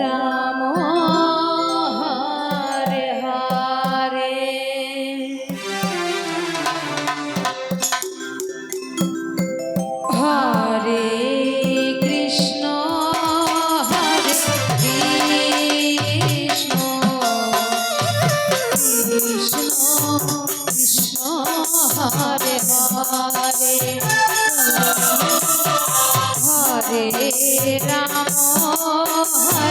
Ram